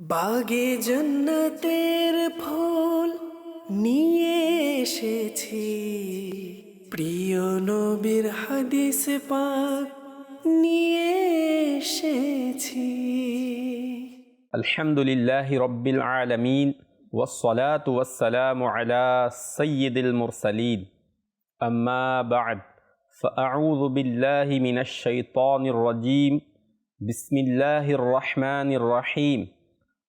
বাগে জন্নতের ফুল নিয়ে এসেছি প্রিয় নবীর হাদিস পাক নিয়ে এসেছি الحمد لله رب العالمين والصلاة والسلام على سيد المرسلين أما بعد فأعوذ بالله من الشيطان الرجيم بسم الله الرحمن الرحيم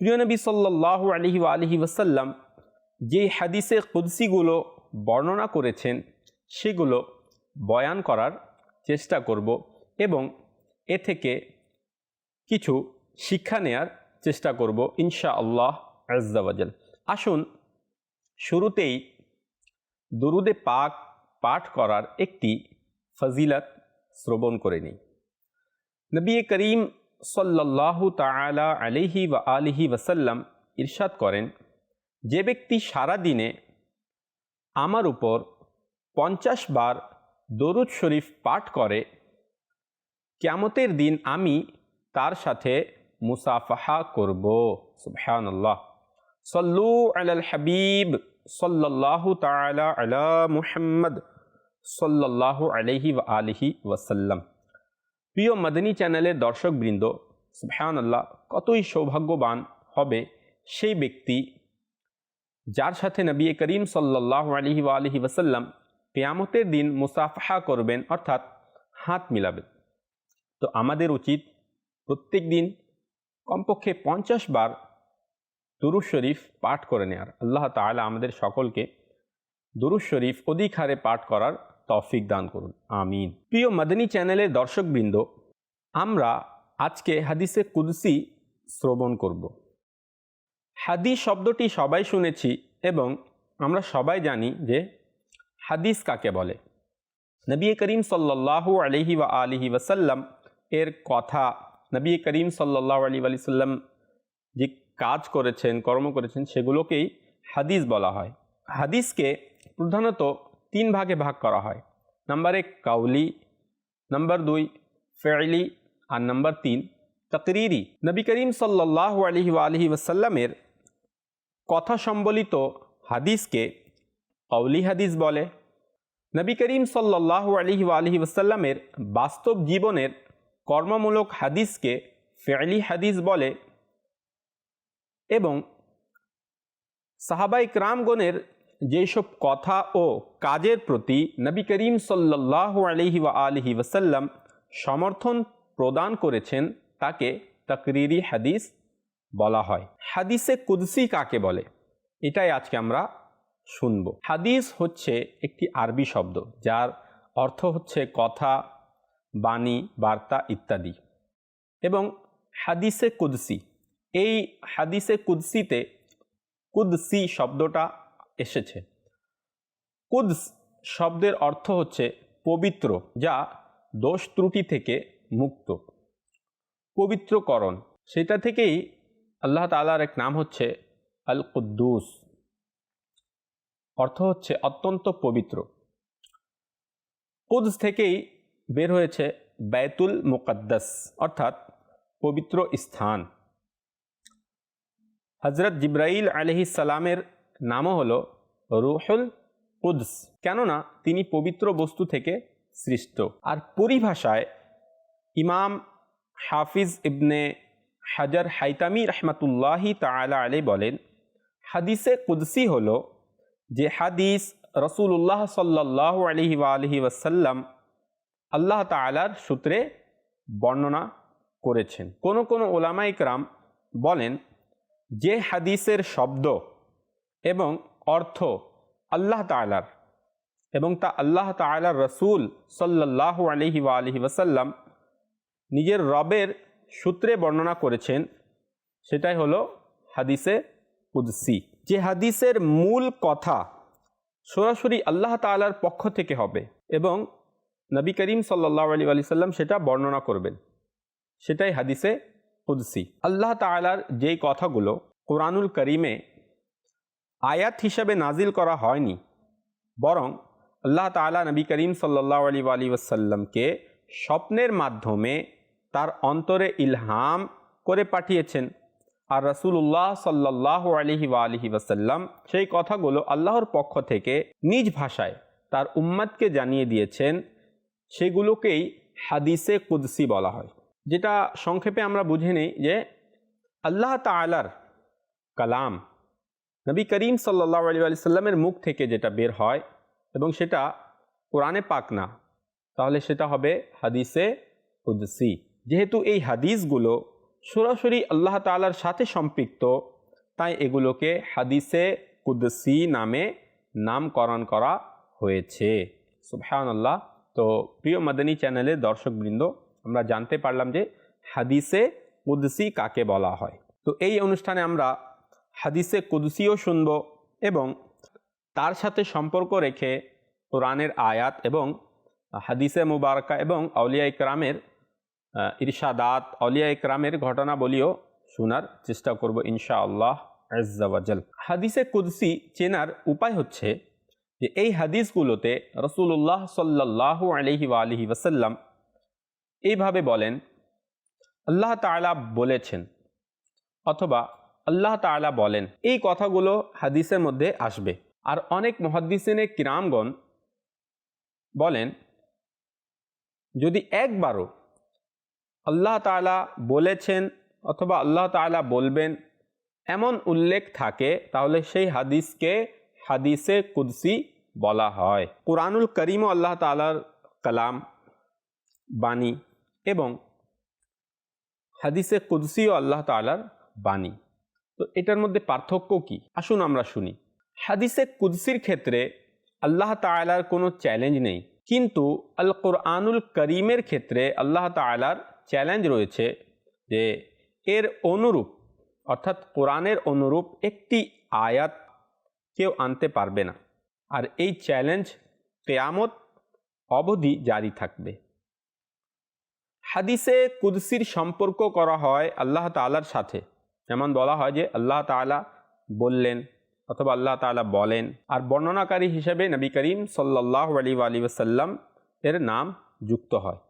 প্রিয় নবী সাল্লাল্লাহু আলহি আলহি ওয়াসাল্লাম যে হাদিসে কুদসিগুলো বর্ণনা করেছেন, সেগুলো বয়ান করার চেষ্টা করব এবং এ থেকে কিছু শিক্ষা নেয়ার চেষ্টা করব ইনশা আল্লাহ আজ্জাওয়াজাল আসুন, শুরুতেই দুরুদে পাক পাঠ করার একটি ফজিলত শ্রবণ করে নিই। নবী করিম সাল্লাল্লাহু তাআলা আলিহি ওয়া আলিহি ওয়াসাল্লাম ইরশাদ করেন, যে ব্যক্তি সারা দিনে আমার উপর পঞ্চাশ বার দরুদ শরীফ পাঠ করে কেমতের দিন আমি তার সাথে মুসাফাহা করব। আল্লাহ সল্লু আলাল হাবিব সাল্লাল্লাহু তাআলা আলা মুহাম্মদ সাল্লাল্লাহু আলাইহি ওয়া আলিহি ওয়াসাল্লাম। প্রিয় মাদানী চ্যানেলের দর্শকবৃন্দ সুবহান আল্লাহ কতই সৌভাগ্যবান হবে সেই ব্যক্তি যার সাথে নবী করিম সাল্লাল্লাহু আলাইহি ওয়া আলিহি ওয়াসাল্লাম কেয়ামতের দিন মুসাফাহা করবেন, অর্থাৎ হাত মিলাবেন। তো আমাদের উচিত প্রত্যেক দিন কমপক্ষে পঞ্চাশ বার দুরুজ শরীফ পাঠ করে নেয়ার। আল্লাহ তাআলা আমাদের সকলকে দুরুজ শরীফ অধিক হারে পাঠ করার তৌফিক দান করুন, আমিন। প্রিয় মাদানী চ্যানেলের দর্শকবৃন্দ, আমরা আজকে হাদিসে কুদসি শ্রবণ করব। হাদিস শব্দটি সবাই শুনেছি এবং আমরা সবাই জানি যে হাদিস কাকে বলে। নবী করিম সাল্লাল্লাহু আলহি ওয়া আলিহি ওয়াসাল্লাম এর কথা, নবী করিম সাল্লাহ আলী আলি সাল্লাম যে কাজ করেছেন, কর্ম করেছেন, সেগুলোকেই হাদিস বলা হয়। হাদিসকে প্রধানত তিন ভাগে ভাগ করা হয়। নাম্বার এক, কাউলি। নাম্বার দুই ফেলি আর নাম্বার তিন, তকরিরি। নবী করিম সাল্লাহ আলহি আলহি ওয়াসাল্লামের কথা সম্বলিত হাদিসকে কৌলি হাদিস বলে। নবী করিম সাল্লাহ আলহি আলহি ওয়াসাল্লামের বাস্তব জীবনের কর্মমূলক হাদিসকে ফেলি হাদিস বলে এবং সাহাবাই ক্রামগণের যেসব কথা ও কাজের প্রতি নবী করিম সাল্লাহ আলহি ওয়া আলহি ওসাল্লাম সমর্থন প্রদান করেছেন, তাকে তকরিরি হাদিস বলা হয়। হাদিসে কুদসি কাকে বলে? এটাই আজকে আমরা শুনব। হাদিস হচ্ছে একটি আরবি শব্দ, যার অর্থ হচ্ছে কথা, বাণী, বার্তা ইত্যাদি। এবং হাদিসে কুদসি, এই হাদিসে কুদসিতে কুদসি শব্দটা এসেছে। কুদস শব্দের অর্থ হচ্ছে পবিত্র, যা দোষ ত্রুটি থেকে মুক্ত। পবিত্রকরণ, সেটা থেকেই আল্লাহ তালার এক নাম হচ্ছে আল কুদ্দুস অর্থ হচ্ছে অত্যন্ত পবিত্র। কুদস থেকেই বের হয়েছে বেতুল মুকদ্দাস, অর্থাৎ পবিত্র স্থান। হজরত জিব্রাইল আলহি সালামের নামও হল রুহুল কুদস। কেননা তিনি পবিত্র বস্তু থেকে সৃষ্ট। আর পরিভাষায় ইমাম হাফিজ ইবনে হাজার হাইতামি রহমাতুল্লাহি তালা আলে বলেন, হাদিসে কুদসি হল যে হাদিস রসুল্লাহ সাল্লাহ আলহি আলহি ওয়াসাল্লাম আল্লাহ তালার সূত্রে বর্ণনা করেছেন। কোন কোন ওলামা ইকরাম বলেন, যে হাদিসের শব্দ এবং অর্থ আল্লাহ তালার এবং তা আল্লাহ তালার রসুল সাল্লাহ আলহি আলহি ওয়াসাল্লাম নিজের রবের সূত্রে বর্ণনা করেছেন। সেটাই হলো হাদিসে কুদসি। যে হাদিসের মূল কথা সরাসরি আল্লাহ তাআলার পক্ষ থেকে হবে এবং নবী করিম সাল্লাহ আলী আলি সাল্লাম সেটা বর্ণনা করবেন। সেটাই হাদিসে কুদসি। আল্লাহ তাআলার যেই কথাগুলো কোরআনুল করিমে আয়াত হিসাবে নাজিল করা হয়নি। বরং আল্লাহ তাআলা নবী করিম সাল্লাহ আলী আলী ওয়াসাল্লামকে স্বপ্নের মাধ্যমে তার অন্তরে ইলহাম করে পাঠিয়েছেন। আর রসুল্লাহ সাল্লাহ আলহি আলহি ওয়াসাল্লাম সেই কথাগুলো আল্লাহর পক্ষ থেকে নিজ ভাষায় তার উম্মাদকে জানিয়ে দিয়েছেন। সেগুলোকেই হাদিসে কুদসি বলা হয়। যেটা সংক্ষেপে আমরা বুঝে নিই যে আল্লাহ তালার কালাম নবী করিম সাল্লাহ আলী সাল্লামের মুখ থেকে যেটা বের হয় এবং সেটা কোরআনে পাক না, তাহলে সেটা হবে হাদিসে কুদসি। যেহেতু এই হাদিসগুলো সরাসরি আল্লাহ তালার সাথে সম্পৃক্ত, তাই এগুলোকে হাদিসে কুদসি নামে নামকরণ করা হয়েছে। সুবহান আল্লাহ তো প্রিয় মাদানী চ্যানেলের দর্শকবৃন্দ, আমরা জানতে পারলাম যে হাদিসে কুদসি কাকে বলা হয়। তো এই অনুষ্ঠানে আমরা হাদিসে কুদসিও শুনব এবং তার সাথে সম্পর্ক রেখে কোরআনের আয়াত এবং হাদিসে মুবারকা এবং আউলিয়া ইকরামের ইরশাদাত, আউলিয়া ইকরামের ঘটনাবলিও শোনার চেষ্টা করব ইনশা আল্লাহ আজ্জাওয়াজাল হাদিসে কুদসি চেনার উপায় হচ্ছে যে এই হাদিসগুলোতে রসুল্লাহ সাল্লাহ আলহি আলহি ওসাল্লাম এইভাবে বলেন, আল্লাহ তালা বলেছেন অথবা আল্লাহ তালা বলেন, এই কথাগুলো হাদিসের মধ্যে আসবে। আর অনেক মহাদ্দিসিনে কিরামগণ বলেন, যদি একবারও আল্লাহ তালা বলেছেন অথবা আল্লাহ তালা বলবেন, এমন উল্লেখ থাকে, তাহলে সেই হাদিসকে হাদিসে কুদসি বলা হয়। কোরআনুল করিমও আল্লাহ তালার কালাম, বাণী এবং হাদিসে কুদসিও আল্লাহ তালার বাণী। তো এটার মধ্যে পার্থক্য কি? আসুন আমরা শুনি। হাদিসে কুদসির ক্ষেত্রে আল্লাহ তালার কোনো চ্যালেঞ্জ নেই। কিন্তু আল কোরআনুল করিমের ক্ষেত্রে আল্লাহ তালার চ্যালেঞ্জ রয়েছে যে এর অনুরূপ, অর্থাৎ কোরআনের অনুরূপ একটি আয়াত কেউ আনতে পারবে না। আর এই চ্যালেঞ্জ কেয়ামত অবধি জারি থাকবে। হাদিসে কুদসির সম্পর্ক করা হয় আল্লাহ তালার সাথে। যেমন বলা হয় যে আল্লাহ তালা বললেন অথবা আল্লাহ তালা বলেন। আর বর্ণনাকারী হিসেবে নবী করিম সাল্লাহ আলী আলী ওসাল্লাম এর নাম যুক্ত হয়।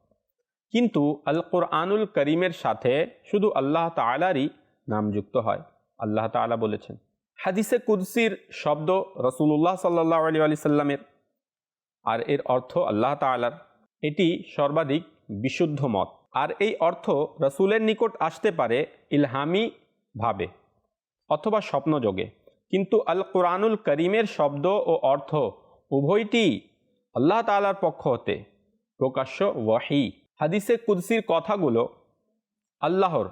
কিন্তু আল কোরআনুল করিমের সাথে শুধু আল্লাহ তালারই নাম যুক্ত হয়। আল্লাহ তালা বলেছেন, হাদিসে কুদসির শব্দ রসুল্লাহ সাল্লাহ আলী আলি সাল্লামের আর এর অর্থ আল্লাহ তালার এটি সর্বাধিক বিশুদ্ধ মত। আর এই অর্থ রসুলের নিকট আসতে পারে ইলহামি ভাবে, অথবা স্বপ্নযোগে। কিন্তু আল কোরআনুল করিমের শব্দ ও অর্থ উভয়টি আল্লাহ তালার পক্ষ হতে প্রকাশ্য ওয়াহি। হাদিসে কুদসির কথাগুলো আল্লাহর,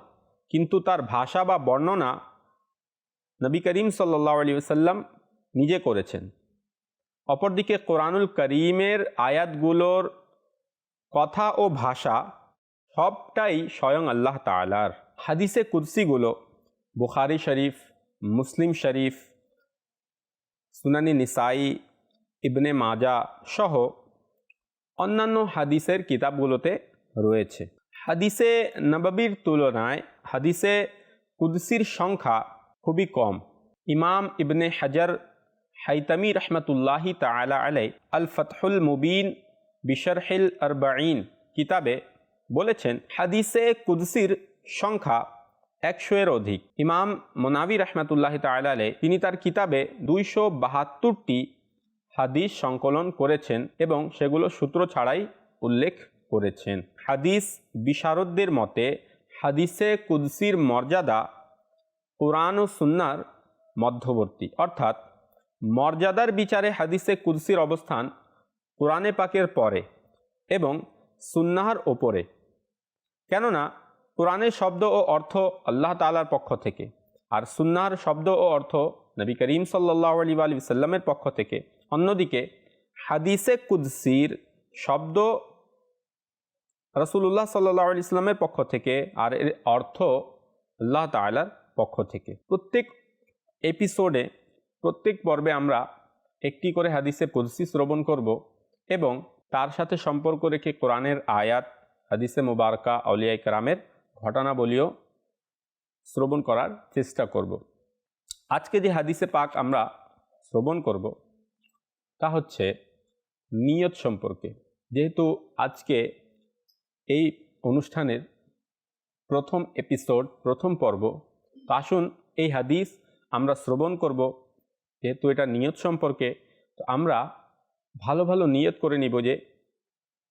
কিন্তু তার ভাষা বা বর্ণনা নবী করিম সাল্লাহ আলী সাল্লাম নিজে করেছেন। অপরদিকে কোরআনুল করিমের আয়াতগুলোর কথা ও ভাষা সবটাই স্বয়ং আল্লাহ তালার হাদিসে কুদসিগুলো বুখারি শরীফ, মুসলিম শরীফ, সুনানি নিসাই, ইবনে মাজা সহ অন্যান্য হাদিসের কিতাবগুলোতে রয়েছে। হাদিসে নবাবির তুলনায় হাদিসে কুদসির সংখ্যা খুবই কম। ইমাম ইবনে হাজার হাইতামি রহমতুল্লাহি তালা আলাই আল ফতহুল মুবিন বিশরহিল আরবাইন কিতাবে বলেছেন, হাদিসে কুদসির সংখ্যা একশো এর অধিক। ইমাম মোনাবি রহমতুল্লাহ তালে তিনি তার কিতাবে দুইশো বাহাত্তরটি হাদিস সংকলন করেছেন এবং সেগুলো সূত্র ছাড়াই উল্লেখ করেছেন। হাদিস বিশারদদের মতে, হাদিসে কুদসির মর্যাদা কোরআন ও সুন্নার মধ্যবর্তী। অর্থাৎ মর্যাদার বিচারে হাদিসে কুদসির অবস্থান কোরআনে পাকের পরে এবং সুন্নাহার ওপরে। কেননা কোরআনের শব্দ ও অর্থ আল্লাহ তালার পক্ষ থেকে। আর সুন্নার শব্দ ও অর্থ নবী করিম সাল্লাহ আলী আলী সাল্লামের পক্ষ থেকে। অন্যদিকে হাদিসে কুদসির শব্দ রসুল্লাহ সাল্লাহ আলি ইসলামের পক্ষ থেকে আর এর অর্থ আল্লাহ তালার পক্ষ থেকে। প্রত্যেক এপিসোডে প্রত্যেক পর্বে আমরা একটি করে হাদিসে কুদসি শ্রবণ করব এবং তার সাথে সম্পর্ক রেখে কোরআনের আয়াত, হাদিসে মুবারকা আউলিয়া ইকরামের ঘটনাবলীও শ্রবণ করার চেষ্টা করব। আজকে যে হাদিসে পাক আমরা শ্রবণ করব, তা হচ্ছে নিয়ত সম্পর্কে। যেহেতু আজকে এই অনুষ্ঠানের প্রথম এপিসোড প্রথম পর্ব, তো আসুন এই হাদিস আমরা শ্রবণ করব। যেহেতু এটা নিয়ত সম্পর্কে, তো আমরা ভালো ভালো নিয়ত করে নিব যে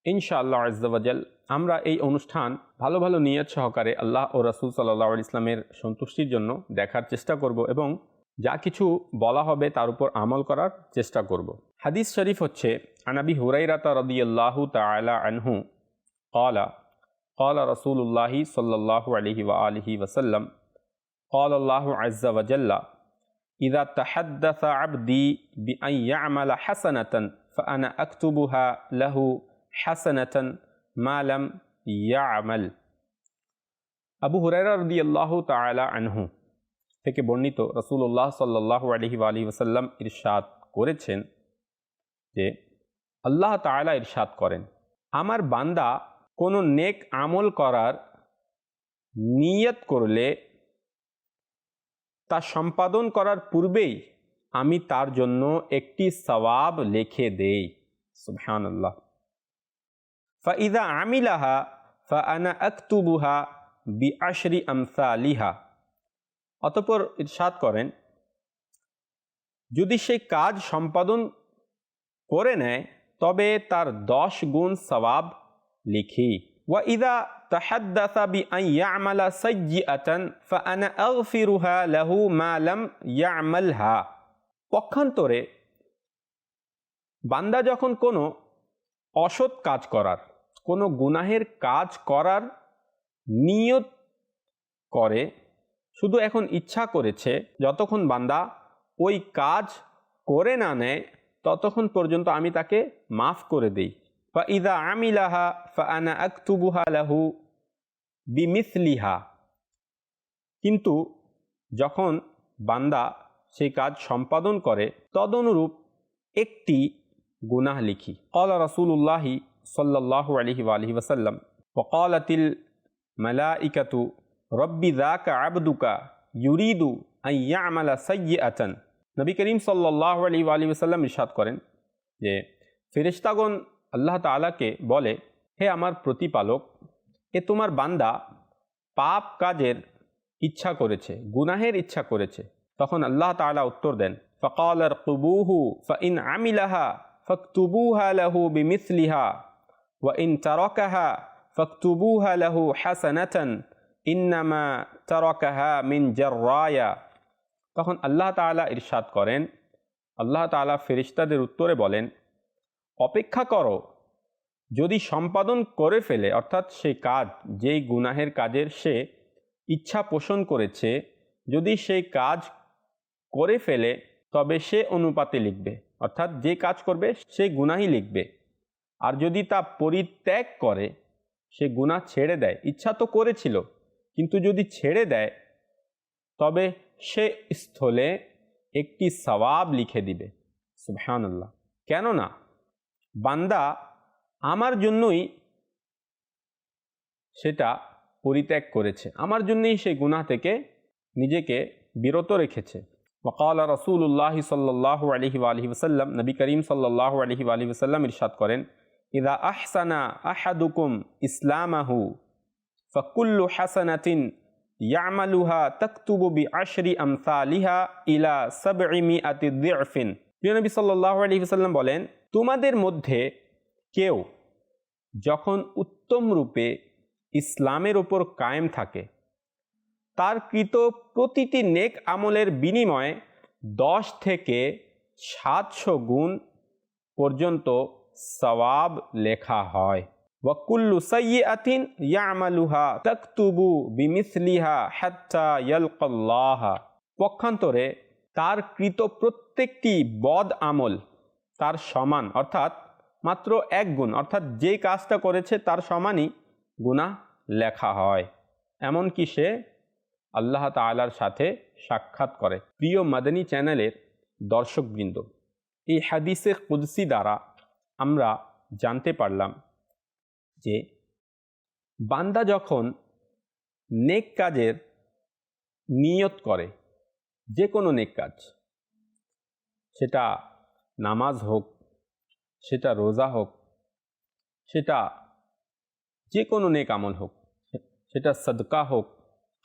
ইনশাআল্লাহ আজদাবাজাল আমরা এই অনুষ্ঠান ভালো ভালো নিয়ত সহকারে আল্লাহ ও রাসুল সাল্লাহ ইসলামের সন্তুষ্টির জন্য দেখার চেষ্টা করব এবং যা কিছু বলা হবে তার উপর আমল করার চেষ্টা করব হাদিস শরীফ হচ্ছে আনাবি হুরাইরাতা রদিয়াল্লাহু তালা আনহু قال قال رسول الله صلى الله عليه وآله وسلم قال الله عز وجل إذا تحدث عبدي بأن يعمل حسنة فأنا أكتبها له হ্যাসানাতন মালাম ইয়ামাল আবু হুরাইরা রদি আল্লাহ তালা আনহু থেকে বর্ণিত রসুল্লাহ সাল্লাহ আলহি আলহি ওসাল্লাম ইরশাদ করেছেন যে আল্লাহ তালা ইরশাদ করেন, আমার বান্দা কোনো নেক আমল করার নিয়ত করলে, তা সম্পাদন করার পূর্বেই আমি তার জন্য একটি সওয়াব লিখে দেই। সুবহানাল্লাহ। ফাইদা আমিলাহা ফা আনা আক্তুবুহা বি আশরি আমসালিহা অতপর ইরশাদ করেন যদি সেই কাজ সম্পাদন করে নেয় তবে তার দশ গুণ সওয়াব লিখি وإذا تحدث بأن يعمل سيئة فأنا أغفرها له ما لم يعملها পক্ষান্তরে বান্দা যখন কোনো অসৎ কাজ করার কোনো গুনাহের কাজ করার নিয়ত করে, শুধু এখন ইচ্ছা করেছে যতক্ষণ বান্দা ওই কাজ করে না নেয়, ততক্ষণ পর্যন্ত আমি তাকে মাফ করে দিই। বা ইদা আমিলাহা ফানা আক্তুবুহা লাহু বিমিসলিহা। কিন্তু যখন বান্দা সেই কাজ সম্পাদন করে, তদনুরূপ একটি গুনাহ লিখি। কলা রসুল্লাহি সাল্লাহ আলহি আলহি ওসাল্লাম ওকালাতিল মালাইকাতু, রব্বি দাকা আবদুকা ইউরিদু আমালা সയ്য়ে আচান নবী করিম সাল্লাহ আলী আলী ওসাল্লাম করেন যে ফেরিস্তাগণ আল্লাহ তালাকে বলে, হে আমার প্রতিপালক, এ তোমার বান্দা পাপ কাজের ইচ্ছা করেছে, গুনাহের ইচ্ছা করেছে। তখন আল্লাহ তালা উত্তর দেন ফকাল কুবুহু ফ ইন আমিলাহা, ফকতুবুহা লাহু বিমিসলিহা। ইন তারকাহা ফকতুবুহা লাহু হাসানাতান ইন্নামা তারকাহা মিন জাররায়া তখন আল্লাহ তালা ইরশাদ করেন। আল্লাহ তালা ফেরিস্তাদের উত্তরে বলেন, অপেক্ষা করো, যদি সম্পাদন করে ফেলে, অর্থাৎ সে কাজ, যেই গুনাহের কাজের সে ইচ্ছা পোষণ করেছে, যদি সেই কাজ করে ফেলে, তবে সে অনুপাতে লিখবে, অর্থাৎ যে কাজ করবে, সে গুনাহি লিখবে। আর যদি তা পরিত্যাগ করে, সে গুনাহ ছেড়ে দেয়। ইচ্ছা তো করেছিল, কিন্তু যদি ছেড়ে দেয়, তবে সে স্থলে একটি সওয়াব লিখে দিবে। সুবহানাল্লাহ। কেননা, বান্দা আমার জন্যই সেটা পরিত্যাগ করেছে। আমার জন্যই সেই গুনাহ থেকে নিজেকে বিরত রেখেছে। ওকাল রসুল্লাহ সাল্লাহ আলহি আলহি ওসাল্লাম নবী করিম সাল্লাহ আলহি আলহি ওসাল্লাম ইরশাদ করেন ইদা আহসানা আহাদুকুম ইসলামাহু, ফকুল্লু হাসানাতিন ইয়ামালুহা তক্তুবু বি আশরি আমসালিহা ইলা সাবঈমি আতি দিফিন প্রিয় নবী সাল্লাহ আলহি ওসাল্লাম বলেন, তোমাদের মধ্যে কেউ যখন উত্তম রূপে ইসলামের ওপর কায়েম থাকে, তার কৃত প্রতিটি নেক আমলের বিনিময়ে দশ থেকে সাতশো গুণ পর্যন্ত সওয়াব লেখা হয়। ওয়াকুল্লু সাইয়াতিন ইয়ামালুহা তাকতুবু বিমিসলিহা হাত্তা ইয়ালকাল্লাহা। পক্ষান্তরে তার কৃত প্রত্যেকটি বদ আমল তার সমান, অর্থাৎ মাত্র এক গুণ, অর্থাৎ যে কাজটা করেছে তার সমানই গুণা লেখা হয়। এমনকি সে আল্লাহ তালার সাথে সাক্ষাৎ করে। প্রিয় মাদানী চ্যানেলের দর্শকবৃন্দ, এই হাদিসের কুদসি দ্বারা আমরা জানতে পারলাম যে বান্দা যখন নেক কাজের নিয়ত করে, যে কোনো নেক কাজ, সেটা নামাজ হোক, সেটা রোজা হোক, সেটা যে কোনো নেক আমল হোক, সেটা সদকা হোক,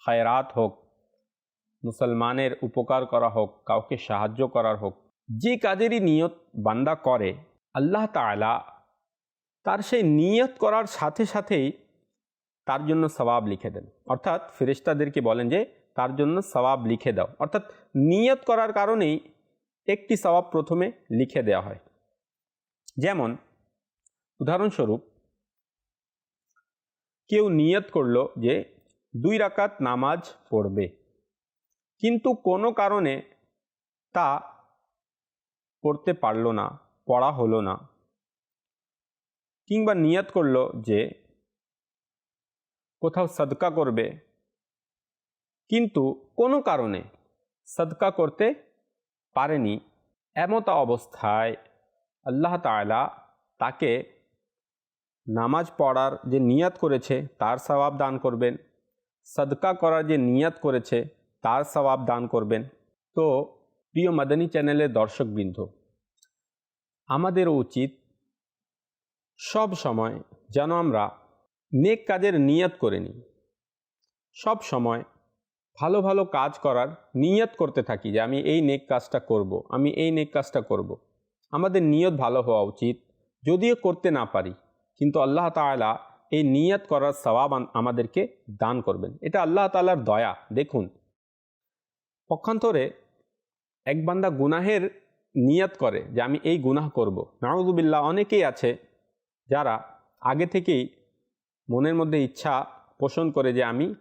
খায়রাত হোক, মুসলমানের উপকার করা হোক, কাউকে সাহায্য করার হোক, যে কাজেরই নিয়ত বান্দা করে আল্লাহ তালা তার সেই নিয়ত করার সাথে সাথেই তার জন্য সবাব লিখে দেন। অর্থাৎ ফেরেশতাদেরকে বলেন যে, তার জন্য সবাব লিখে দাও। অর্থাৎ নিয়ত করার কারণেই একটি সবাব প্রথমে লিখে দেওয়া হয়। যেমন, উদাহরণস্বরূপ, কেউ নিয়ত করল যে, দুই রাকাত নামাজ পড়বে। কিন্তু কোনো কারণে তা পড়তে পারল না। পড়া হলো না। কিংবা নিয়াত করল যে, কোথাও সদকা করবে। কিন্তু কোনো কারণে সদকা করতে পারেনি। এমতা অবস্থায় আল্লাহ তাআলা তাকে নামাজ পড়ার যে নিয়াত করেছে, তার সওয়াব দান করবেন। সদকা করার যে নিয়াত করেছে, তার সওয়াব দান করবেন। তো, প্রিয় মাদানী চ্যানেলের দর্শকবৃন্দ আমাদেরও উচিত সব সময় যেন আমরা নেক কাজের নিয়ত করে নিই সব সময় ভালো ভালো কাজ করার নিয়ত করতে থাকি যে আমি এই নেক কাজটা করব। আমি এই নেক কাজটা করব। আমাদের নিয়ত ভালো হওয়া উচিত, যদিও করতে না পারি, কিন্তু আল্লাহ তাআলা এই নিয়ত করার সওয়াব আমাদেরকে দান করবেন এটা আল্লাহ তাআলার দয়া দেখুন, পক্ষান্তরে এক বান্দা গুনাহের নিয়ত করে যে আমি এই গুনাহ করব। নাউজুবিল্লাহ অনেকেই আছে যারা আগে থেকেই মনের মধ্যে ইচ্ছা পোষণ করে যে আমি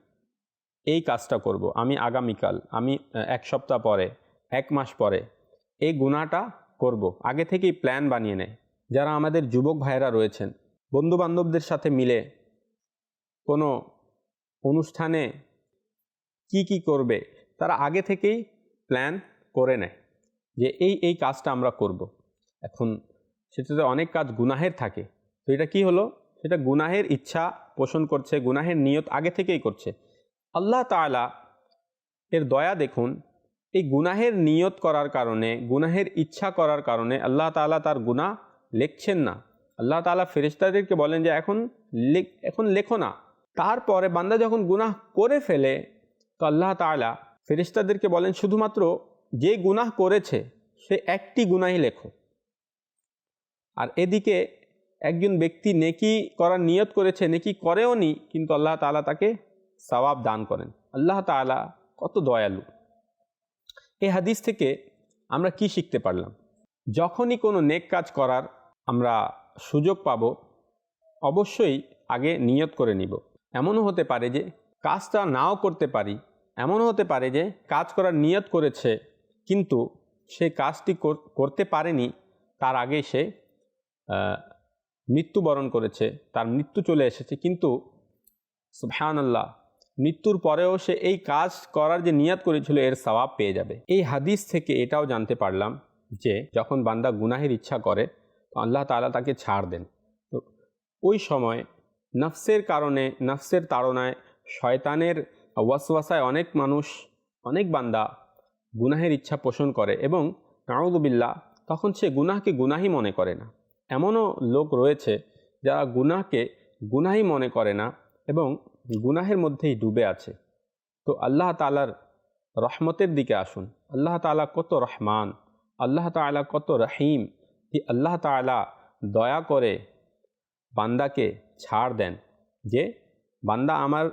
এই কাজটা করব, আমি আগামীকাল, আমি এক সপ্তাহ পরে, এক মাস পরে এই গুনাহটা করব। আগে থেকেই প্ল্যান বানিয়ে নেয়। যারা আমাদের যুবক ভাইয়েরা রয়েছেন বন্ধু বান্ধবদের সাথে মিলে কোনো অনুষ্ঠানে কি কি করবে, তারা আগে থেকেই প্ল্যান করে নেয়। যে এই এই কাজটা আমরা করব। এখন সেটাতে অনেক কাজ গুনাহের থাকে। তো এটা কি হলো? সেটা গুনাহের ইচ্ছা পোষণ করছে, গুনাহের নিয়ত আগে থেকেই করছে। আল্লাহ তাআলা এর দয়া দেখুন, এই গুনাহের নিয়ত করার কারণে, গুনাহের ইচ্ছা করার কারণে আল্লাহ তাআলা তার গুনাহ লেখছেন না। আল্লাহ তাআলা ফেরেশতাদেরকে বলেন যে, এখন এখন লেখো না। তারপরে বান্দা যখন গুনাহ করে ফেলে, তো আল্লাহ তাআলা ফেরেশতাদেরকে বলেন, শুধুমাত্র যে গুনাহ করেছে, সে একটি গুনাহই লেখো। আর এদিকে একজন ব্যক্তি নেকি করার নিয়ত করেছে, নেকি করেও নি, কিন্তু আল্লাহ তাআলা তাকে সওয়াব দান করেন। আল্লাহ তাআলা কত দয়ালু। এই হাদিস থেকে আমরা কি শিখতে পারলাম? যখনই কোনো নেক কাজ করার আমরা সুযোগ পাব, অবশ্যই আগে নিয়ত করে নিব। এমনও হতে পারে যে কাজটা নাও করতে পারি, এমনও হতে পারে যে কাজ করার নিয়ত করেছে কিন্তু সে কাজটি কর- করতে পারেনি, তার আগে সে মৃত্যুবরণ করেছে, তার মৃত্যু চলে এসেছে। কিন্তু সুবহান আল্লাহ মৃত্যুর পরেও সে এই কাজ করার যে নিয়াত করেছিল, এর সওয়াব পেয়ে যাবে। এই হাদিস থেকে এটাও জানতে পারলাম যে, যখন বান্দা গুনাহের ইচ্ছা করে, তো আল্লাহ তাআলা তাকে ছাড় দেন। তো ওই সময় নফসের কারণে, নফসের তাড়নায় শয়তানের ওয়াসওয়াসায় অনেক মানুষ, অনেক বান্দা গুনাহের ইচ্ছা পোষণ করে এবং নাউদুবিল্লাহ তখন সে গুনাহকে গুনাহি মনে করে না। এমনও লোক রয়েছে যারা গুনাহকে গুনাহি মনে করে না এবং গুনাহের মধ্যেই ডুবে আছে। তো আল্লাহ তালার রহমতের দিকে আসুন। আল্লাহ তাআলা কত রহমান, আল্লাহ তাআলা কত রহিম যে আল্লাহ তাআলা দয়া করে বান্দাকে ছাড় দেন যে বান্দা আমার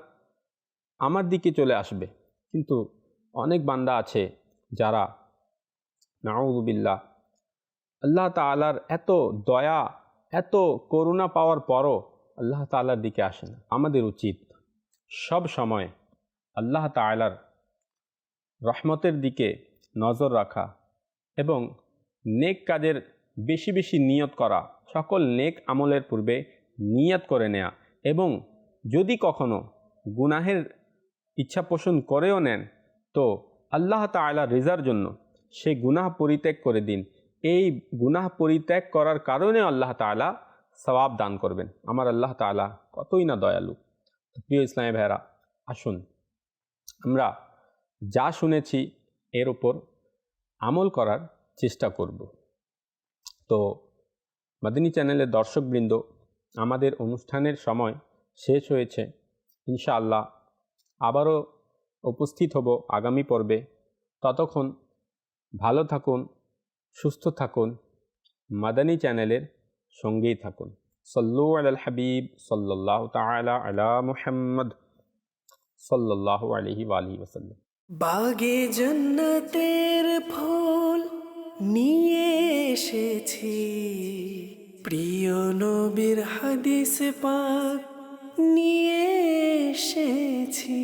আমার দিকে চলে আসবে। কিন্তু অনেক বান্দা আছে যারা নাউজুবিল্লাহ আল্লাহ তাআলার এত দয়া, এত করুণা পাওয়ার পরও আল্লাহ তাআলার দিকে আসে না। আমাদের উচিত সব সময় আল্লাহ তাআলার রহমতের দিকে নজর রাখা এবং নেক কাজের বেশি বেশি নিয়ত করা, সকল নেক আমলের পূর্বে নিয়ত করে নেয়া এবং যদি কখনো গুনাহের ইচ্ছা পোষণ করেও নেন, তো আল্লাহ তালা রেজার জন্য সে গুনাহ পরিত্যাগ করে দিন। এই গুনাহ পরিত্যাগ করার কারণে আল্লাহ তালা সওয়াব দান করবেন। আমার আল্লাহ তালা কতই না দয়ালু। প্রিয় ইসলামী ভাইরা আসুন, আমরা যা শুনেছি এর ওপর আমল করার চেষ্টা করব। তো মাদিনী চ্যানেলের দর্শকবৃন্দ, আমাদের অনুষ্ঠানের সময় শেষ হয়েছে। ইনশাআল্লাহ আবারও উপস্থিত হব আগামী পর্বে। ততক্ষণ ভালো থাকুন, সুস্থ থাকুন, মাদানী চ্যানেলের সঙ্গেই থাকুন। সল্লু আল হাবিব সাল্লাহ তালা আলা মুহাম্মদ সাল্লাহ আলহি আলহি ওসাল্লাম বাগে জন্নতের ফুল নিয়ে এসেছি। প্রিয় নবীর হাদিস পাক নিয়ে এসেছি।